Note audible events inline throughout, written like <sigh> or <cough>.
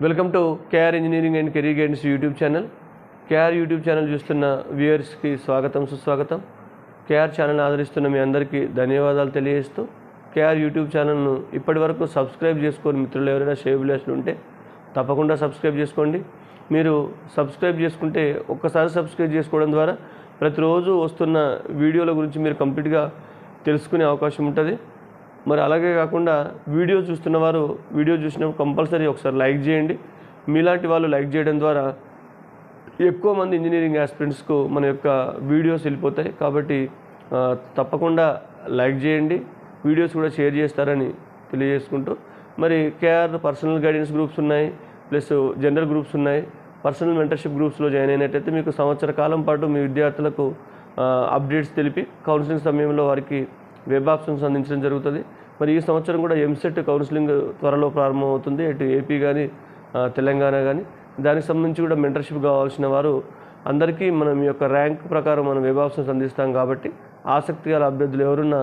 Welcome to KR engineering and career guidance YouTube channel. KR YouTube channel చూస్తున్న వ్యూయర్స్కి స్వాగతం సుస్వాగతం. కేఆర్ ఛానల్ ఆదరిస్తున్న మీ అందరికీ ధన్యవాదాలు తెలియజేస్తూ కేఆర్ యూట్యూబ్ ఛానల్ను ఇప్పటి వరకు సబ్స్క్రైబ్ చేసుకొని మిత్రులు ఎవరైనా షేబులేస్లు ఉంటే తప్పకుండా సబ్స్క్రైబ్ చేసుకోండి. మీరు సబ్స్క్రైబ్ చేసుకుంటే ఒక్కసారి సబ్స్క్రైబ్ చేసుకోవడం ద్వారా ప్రతిరోజు వస్తున్న వీడియోల గురించి మీరు కంప్లీట్గా తెలుసుకునే అవకాశం ఉంటుంది. మరి అలాగే కాకుండా వీడియో చూస్తున్న వారు వీడియో చూసినప్పుడు కంపల్సరీ ఒకసారి లైక్ చేయండి. మీలాంటి వాళ్ళు లైక్ చేయడం ద్వారా ఎక్కువ మంది ఇంజనీరింగ్ ఆస్పిరెంట్స్కు మన యొక్క వీడియోస్ వెళ్ళిపోతాయి. కాబట్టి తప్పకుండా లైక్ చేయండి. వీడియోస్ కూడా షేర్ చేస్తారని తెలియజేసుకుంటూ. మరి కేఆర్ పర్సనల్ గైడెన్స్ గ్రూప్స్ ఉన్నాయి ప్లస్ జనరల్ గ్రూప్స్ ఉన్నాయి. పర్సనల్ మెంటర్షిప్ గ్రూప్స్లో జాయిన్ అయినట్టయితే మీకు సంవత్సర కాలం పాటు మీ విద్యార్థులకు అప్డేట్స్ తెలిపి కౌన్సిలింగ్ సమయంలో వారికి వెబ్ ఆప్షన్స్ అందించడం జరుగుతుంది. మరి ఈ సంవత్సరం కూడా ఎంసెట్ కౌన్సిలింగ్ త్వరలో ప్రారంభమవుతుంది. ఇటు ఏపీ కానీ తెలంగాణ కానీ దానికి సంబంధించి కూడా మెంటర్షిప్ కావాల్సిన వారు అందరికీ మనం ఈ యొక్క ర్యాంక్ ప్రకారం మనం వెబ్ ఆప్షన్స్ అందిస్తాం కాబట్టి ఆసక్తి గల అభ్యర్థులు ఎవరున్నా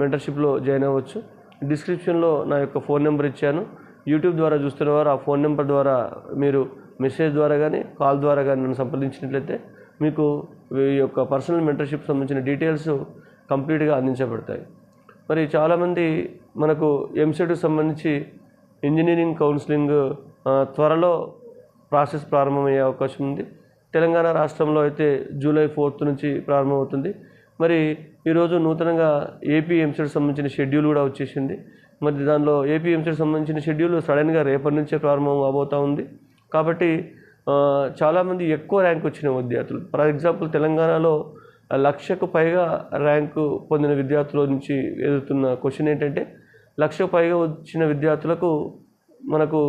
మెంటర్షిప్లో జాయిన్ అవ్వచ్చు. డిస్క్రిప్షన్లో నా యొక్క ఫోన్ నెంబర్ ఇచ్చాను. యూట్యూబ్ ద్వారా చూస్తున్న వారు ఆ ఫోన్ నెంబర్ ద్వారా మీరు మెసేజ్ ద్వారా కానీ కాల్ ద్వారా కానీ నన్ను సంప్రదించినట్లయితే మీకు ఈ యొక్క పర్సనల్ మెంటర్షిప్ సంబంధించిన డీటెయిల్స్ కంప్లీట్గా అందించబడతాయి. మరి చాలామంది మనకు ఎంసెట్కి సంబంధించి ఇంజనీరింగ్ కౌన్సిలింగ్ త్వరలో ప్రాసెస్ ప్రారంభమయ్యే అవకాశం ఉంది. తెలంగాణ రాష్ట్రంలో అయితే జూలై ఫోర్త్ నుంచి ప్రారంభమవుతుంది. మరి ఈరోజు నూతనంగా ఏపీ ఎంసెట్ సంబంధించిన షెడ్యూల్ కూడా వచ్చేసింది. మరి దానిలో ఏపీ ఎంసెట్ సంబంధించిన షెడ్యూల్ సడన్గా రేపటి నుంచే ప్రారంభం అవబోతూ ఉంది. కాబట్టి చాలామంది ఎక్కువ ర్యాంక్ వచ్చిన విద్యార్థులు. ఫర్ ఎగ్జాంపుల్ తెలంగాణలో లక్షకు పైగా ర్యాంకు పొందిన విద్యార్థుల నుంచి ఎదుగుతున్న క్వశ్చన్ ఏంటంటే లక్షకు పైగా వచ్చిన విద్యార్థులకు మనకు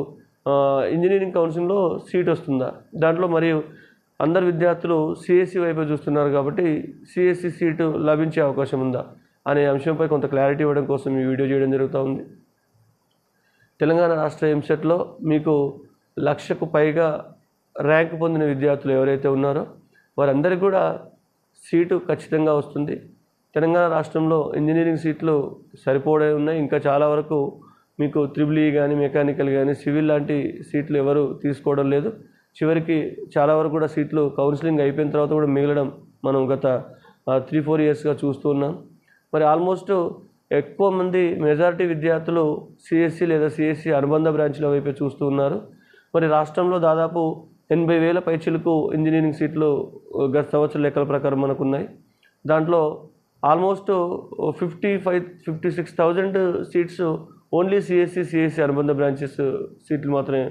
ఇంజనీరింగ్ కౌన్సిలింగ్లో సీట్ వస్తుందా? దాంట్లో మరియు అందరు విద్యార్థులు సిఎస్సి వైపు చూస్తున్నారు కాబట్టి సిఎస్సి సీటు లభించే అవకాశం ఉందా అనే అంశంపై కొంత క్లారిటీ ఇవ్వడం కోసం ఈ వీడియో చేయడం జరుగుతూ ఉంది. తెలంగాణ రాష్ట్ర ఎంసెట్లో మీకు లక్షకు పైగా ర్యాంక్ పొందిన విద్యార్థులు ఎవరైతే ఉన్నారో వారందరికీ కూడా సీటు ఖచ్చితంగా వస్తుంది. తెలంగాణ రాష్ట్రంలో ఇంజనీరింగ్ సీట్లు సరిపోడే ఉన్నాయి. ఇంకా చాలా వరకు మీకు త్రిబుల్ ఈ కానీ మెకానికల్ కానీ సివిల్ లాంటి సీట్లు ఎవరు తీసుకోవడం లేదు. చివరికి చాలా వరకు కూడా సీట్లు కౌన్సిలింగ్ అయిపోయిన తర్వాత కూడా మిగలడం మనం గత త్రీ ఫోర్ ఇయర్స్గా చూస్తూ ఉన్నాం. మరి ఆల్మోస్ట్ ఎక్కువ మంది మెజారిటీ విద్యార్థులు సిఎస్సి లేదా సిఎస్సి అనుబంధ బ్రాంచ్ల వైపే చూస్తూ ఉన్నారు. మరి రాష్ట్రంలో దాదాపు ఎనభై వేల పైచీలకు ఇంజనీరింగ్ సీట్లు గత సంవత్సర లెక్కల ప్రకారం మనకు ఉన్నాయి దాంట్లో almost fifty five fifty six thousand seats only CSE CSE అనుబంధ బ్రాంచెస్ సీట్లు మాత్రమే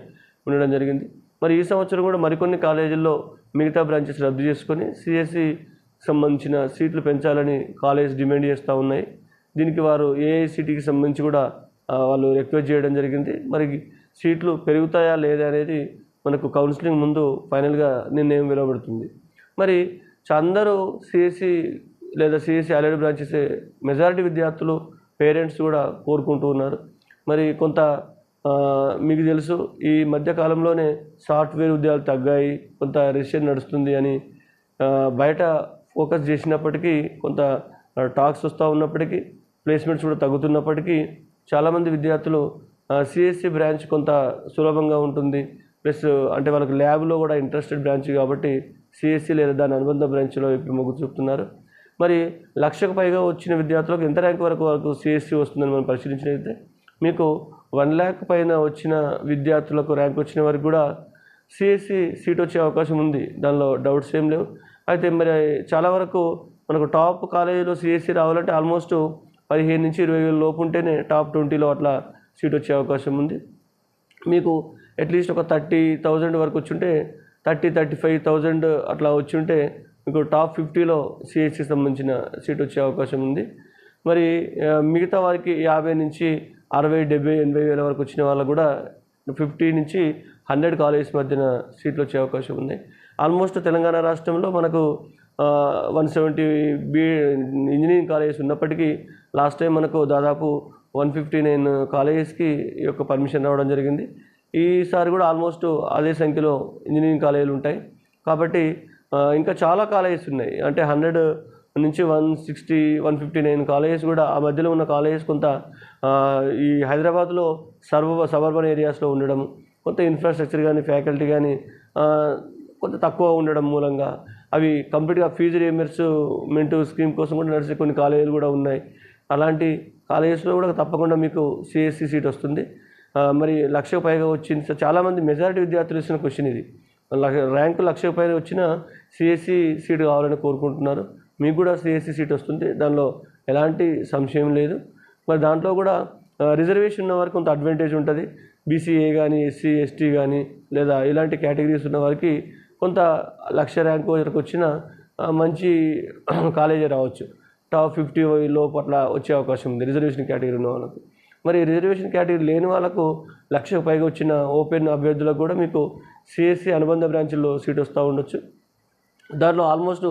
ఉండడం జరిగింది. మరి ఈ సంవత్సరం కూడా మరికొన్ని కాలేజీల్లో మిగతా బ్రాంచెస్ రద్దు చేసుకొని సిఎస్సి సంబంధించిన సీట్లు పెంచాలని కాలేజ్ డిమాండ్ చేస్తూ ఉన్నాయి. దీనికి వారు ఏఐసిటీకి సంబంధించి కూడా వాళ్ళు రిక్వెస్ట్ చేయడం జరిగింది. మరి సీట్లు పెరుగుతాయా లేదా అనేది మనకు కౌన్సిలింగ్ ముందు ఫైనల్గా నిర్ణయం వెలువడుతుంది. మరి అందరూ సిఎస్సి లేదా సిఎస్సి అలైడ్ బ్రాంచెస్ మెజారిటీ విద్యార్థులు పేరెంట్స్ కూడా కోరుకుంటూ ఉన్నారు. మరి కొంత మీకు తెలుసు ఈ మధ్యకాలంలోనే సాఫ్ట్వేర్ ఉద్యోగాలు తగ్గాయి కొంత రిసెషన్ నడుస్తుంది అని బయట ఫోకస్ చేసినప్పటికీ కొంత టాక్స్ వస్తూ ఉన్నప్పటికీ ప్లేస్మెంట్స్ కూడా తగ్గుతున్నప్పటికీ చాలామంది విద్యార్థులు సిఎస్సి బ్రాంచ్ కొంత సులభంగా ఉంటుంది. ప్లస్ అంటే వాళ్ళకి ల్యాబ్లో కూడా ఇంట్రెస్టెడ్ బ్రాంచ్ కాబట్టి సిఎస్సి లేదా దాని అనుబంధ బ్రాంచ్లో ఇప్పుడు మొగ్గు చూపుతున్నారు. మరి లక్షకు పైగా వచ్చిన విద్యార్థులకు ఎంత ర్యాంక్ వరకు వరకు సిఎస్సి వస్తుందని మనం పరిశీలించినట్లయితే మీకు వన్ ల్యాక్ పైన వచ్చిన విద్యార్థులకు ర్యాంక్ వచ్చిన వారికి కూడా సిఎస్సి సీట్ వచ్చే అవకాశం ఉంది. దానిలో డౌట్స్ ఏం లేవు. అయితే మరి చాలా వరకు మనకు టాప్ కాలేజీలో సిఎస్సి రావాలంటే ఆల్మోస్ట్ పదిహేను నుంచి ఇరవై వేల లోపు ఉంటేనే టాప్ ట్వంటీలో అట్లా సీట్ వచ్చే అవకాశం ఉంది. మీకు అట్లీస్ట్ ఒక థర్టీ థౌజండ్ వరకు వచ్చుంటే థర్టీ థర్టీ ఫైవ్ థౌజండ్ అట్లా వచ్చుంటే మీకు టాప్ ఫిఫ్టీలో సిహెచ్సి సంబంధించిన సీట్ వచ్చే అవకాశం ఉంది. మరి మిగతా వారికి యాభై నుంచి అరవై డెబ్బై ఎనభై వేల వరకు వచ్చిన వాళ్ళకు కూడా ఫిఫ్టీ నుంచి హండ్రెడ్ కాలేజెస్ మధ్యన సీట్లు వచ్చే అవకాశం ఉంది. ఆల్మోస్ట్ తెలంగాణ రాష్ట్రంలో మనకు one seventy B engineering colleges ఉన్నప్పటికీ లాస్ట్ టైం మనకు దాదాపు వన్ ఫిఫ్టీ నైన్ కాలేజెస్కి ఈ యొక్క పర్మిషన్ రావడం జరిగింది. ఈసారి కూడా ఆల్మోస్ట్ అదే సంఖ్యలో ఇంజనీరింగ్ కాలేజీలు ఉంటాయి. కాబట్టి ఇంకా చాలా కాలేజెస్ ఉన్నాయి. అంటే హండ్రెడ్ నుంచి one sixty one fifty nine colleges కూడా ఆ మధ్యలో ఉన్న కాలేజెస్ కొంత ఈ హైదరాబాద్లో సర్వ సబర్బన్ ఏరియాస్లో ఉండడం కొంత ఇన్ఫ్రాస్ట్రక్చర్ కానీ ఫ్యాకల్టీ కానీ కొంత తక్కువ ఉండడం మూలంగా అవి కంప్లీట్గా ఫీజు రియంబర్స్మెంట్ స్కీమ్ కోసం కూడా నడిచే కొన్ని కాలేజీలు కూడా ఉన్నాయి. అలాంటి కాలేజెస్లో కూడా తప్పకుండా మీకు సిఎస్సి సీట్ వస్తుంది. మరి లక్ష పైగా వచ్చింది. సో చాలామంది మెజారిటీ విద్యార్థులు ఇస్తున్న క్వశ్చన్ ఇది. లక్ష- ర్యాంకు లక్ష పైన వచ్చిన సిఎస్సి సీట్ కావాలని కోరుకుంటున్నారు. మీకు కూడా సిఎస్సి సీట్ వస్తుంది. దానిలో ఎలాంటి సంశయం లేదు. మరి దాంట్లో కూడా రిజర్వేషన్ ఉన్న వారికి కొంత అడ్వాంటేజ్ ఉంటుంది. బీసీఏ కానీ ఎస్సీ ఎస్టీ కానీ లేదా ఇలాంటి కేటగిరీస్ ఉన్న వారికి కొంత లక్ష ర్యాంక్ వరకు వచ్చిన మంచి <clears throat> కాలేజీ రావచ్చు. టాప్ ఫిఫ్టీ లోపట్ల వచ్చే అవకాశం ఉంది. రిజర్వేషన్ కేటగిరీ ఉన్న వాళ్ళకి. మరి రిజర్వేషన్ కేటగిరీ లేని వాళ్ళకు లక్షకు పైగా వచ్చిన ఓపెన్ అభ్యర్థులకు కూడా మీకు సిఎస్సి అనుబంధ బ్రాంచ్లో సీట్ వస్తూ ఉండొచ్చు. దాంట్లో ఆల్మోస్ట్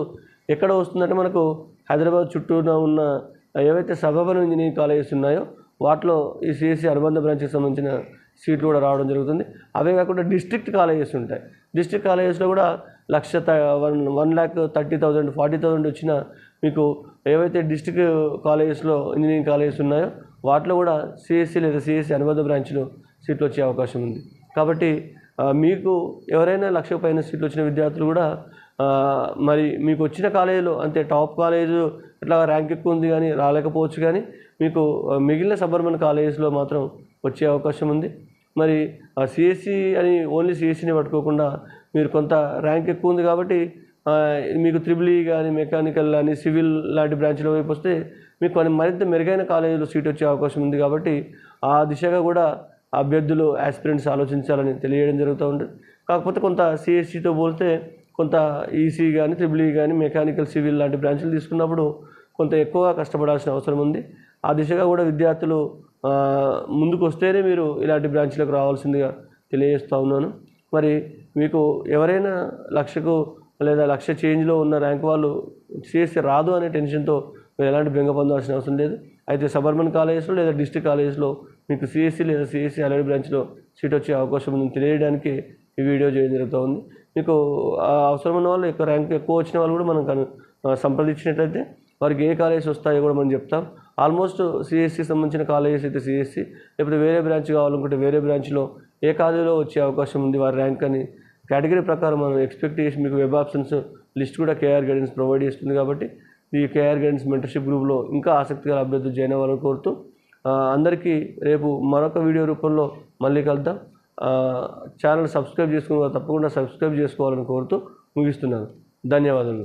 ఎక్కడ వస్తుందంటే మనకు హైదరాబాద్ చుట్టూన ఉన్న ఏవైతే సబర్బన్ ఇంజనీరింగ్ కాలేజెస్ ఉన్నాయో వాటిలో ఈ సిఎస్సి అనుబంధ బ్రాంచ్కి సంబంధించిన సీట్లు కూడా రావడం జరుగుతుంది. అవే కాకుండా డిస్ట్రిక్ట్ కాలేజెస్ ఉంటాయి. డిస్ట్రిక్ట్ కాలేజెస్లో కూడా లక్ష త- one one lakh thirty thousand forty thousand వచ్చిన మీకు ఏవైతే డిస్ట్రిక్ట్ కాలేజెస్లో ఇంజనీరింగ్ కాలేజెస్ ఉన్నాయో వాటిలో కూడా సిఎస్సి లేదా సిఎస్సి అనుబంధ బ్రాంచ్లో సీట్లు వచ్చే అవకాశం ఉంది. కాబట్టి మీకు ఎవరైనా లక్ష పైన సీట్లు వచ్చిన విద్యార్థులు కూడా మరి మీకు వచ్చిన కాలేజీలో అంతే టాప్ కాలేజ్ ఇట్లా ర్యాంక్ ఎక్కువ ఉంది కానీ రాలేకపోవచ్చు కానీ మీకు మిగిలిన సబర్బన్ కాలేజెస్లో మాత్రం వచ్చే అవకాశం ఉంది. మరి సిఎస్సి అని ఓన్లీ సిఎస్సిని పట్టుకోకుండా మీరు కొంత ర్యాంక్ ఎక్కువ ఉంది కాబట్టి మీకు త్రిబుల్ ఈ కానీ మెకానికల్ కానీ సివిల్ లాంటి బ్రాంచ్ల వైపు వస్తే మీకు కొన్ని మరింత మెరుగైన కాలేజీలో సీట్ వచ్చే అవకాశం ఉంది కాబట్టి ఆ దిశగా కూడా అభ్యర్థులు యాస్పిరెంట్స్ ఆలోచించాలని తెలియడం జరుగుతూ ఉంటుంది కాకపోతే కొంత సిఎస్సితో పోలితే కొంత ఈసీ కానీ త్రిబుల్ ఈ కానీ మెకానికల్ సివిల్ లాంటి బ్రాంచ్లు తీసుకున్నప్పుడు కొంత ఎక్కువగా కష్టపడాల్సిన అవసరం ఉంది. ఆ దిశగా కూడా విద్యార్థులు ముందుకు వస్తేనే మీరు ఇలాంటి బ్రాంచ్లకు రావాల్సిందిగా తెలియజేస్తూ ఉన్నాను. మరి మీకు ఎవరైనా లక్షకు లేదా లక్ష చేంజ్లో ఉన్న ర్యాంక్ వాళ్ళు సిఎస్సి రాదు అనే టెన్షన్తో మీరు ఎలాంటి బెంగ పొందాల్సిన అవసరం లేదు. అయితే సబర్మన్ కాలేజెస్లో లేదా డిస్ట్రిక్ట్ కాలేజెస్లో మీకు సిఎస్సి లేదా సిఎస్సి అలైడ్ బ్రాంచ్లో సీట్ వచ్చే అవకాశం ఉందని తెలియడానికి ఈ వీడియో చేయడం జరుగుతూ ఉంది మీకు ఆ అవసరం ఉన్న వాళ్ళు ఎక్కువ ర్యాంక్ ఎక్కువ వచ్చిన వాళ్ళు కూడా మనం సంప్రదించినట్లయితే వారికి ఏ కాలేజెస్ వస్తాయో కూడా మనం చెప్తాం. ఆల్మోస్ట్ సిఎస్సి సంబంధించిన కాలేజెస్ అయితే సిఎస్సి లేకపోతే వేరే బ్రాంచ్ కావాలనుకుంటే వేరే బ్రాంచ్లో ఏ కాలేజీలో వచ్చే అవకాశం ఉంది వారి ర్యాంక్ అని కేటగిరీ ప్రకారం మనం ఎక్స్పెక్ట్ చేసి మీకు వెబ్ ఆప్షన్స్ లిస్ట్ కూడా కేఆర్ గైడెన్స్ ప్రొవైడ్ చేస్తుంది కాబట్టి ఈ కేఆర్ గైడెన్స్ మెంటర్షిప్ గ్రూప్లో ఇంకా ఆసక్తిగా అభ్యర్థులు జాయిన్ అవ్వాలని కోరుతూ అందరికీ రేపు మరొక వీడియో రూపంలో మళ్ళీ కలుద్దాం. ఛానల్ సబ్స్క్రైబ్ చేసుకున్న తప్పకుండా సబ్స్క్రైబ్ చేసుకోవాలని కోరుతూ ముగిస్తున్నాను. ధన్యవాదాలు